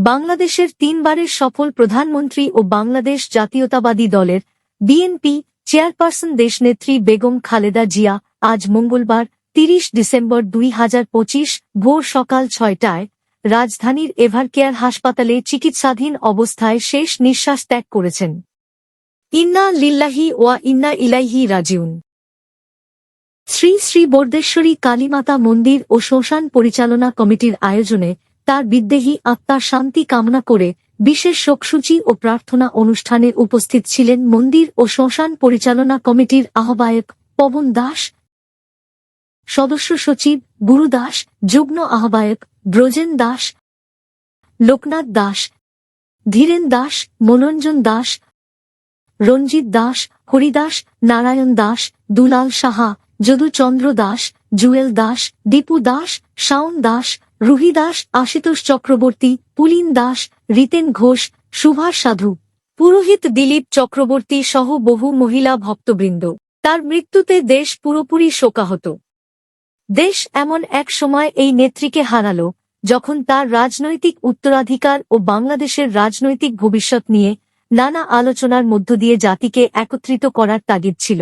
বাংলাদেশের তিনবারের সফল প্রধানমন্ত্রী ও বাংলাদেশ জাতীয়তাবাদী দলের বিএনপি চেয়ারপারসন দেশনেত্রী বেগম খালেদা জিয়া আজ মঙ্গলবার তিরিশ ডিসেম্বর দুই হাজার পঁচিশ ভোর সকাল ছয়টায় রাজধানীর এভারকেয়ার হাসপাতালে চিকিৎসাধীন অবস্থায় শেষ নিঃশ্বাস ত্যাগ করেছেন। ইন্না লিল্লাহি ওয়া ইন্না ইলাইহি রাজিউন। শ্রী শ্রী বর্দেশ্বরী কালীমাতা মন্দির ও শ্মশান পরিচালনা কমিটির আয়োজনে তার বিদ্বেহী আত্মার শান্তি কামনা করে বিশেষ শোকসূচি ও প্রার্থনা অনুষ্ঠানে উপস্থিত ছিলেন মন্দির ও শ্মশান পরিচালনা কমিটির আহ্বায়ক পবন দাস, সদস্য সচিব গুরু দাস, যুগ্ম আহ্বায়ক ব্রজেন দাস, লোকনাথ দাস, ধীরেন দাস, মনোরঞ্জন দাস, রঞ্জিত দাস, হরিদাস, নারায়ণ দাস, দুলাল সাহা যদুচন্দ্র দাস, জুয়েল দাস, দীপু দাস, শাওন দাস, রুহি দাস, আশুতোষ চক্রবর্তী, পুলিন দাস, রিতেন ঘোষ, সুভাষ সাধু। পুরোহিত দিলীপ চক্রবর্তী সহ বহু মহিলা ভক্তবৃন্দ। তার মৃত্যুতে দেশ পুরোপুরি শোকাহত। দেশ এমন এক সময় এই নেত্রীকে হারালো, যখন তার রাজনৈতিক উত্তরাধিকার ও বাংলাদেশের রাজনৈতিক ভবিষ্যৎ নিয়ে নানা আলোচনার মধ্য দিয়ে জাতিকে একত্রিত করার তাগিদ ছিল।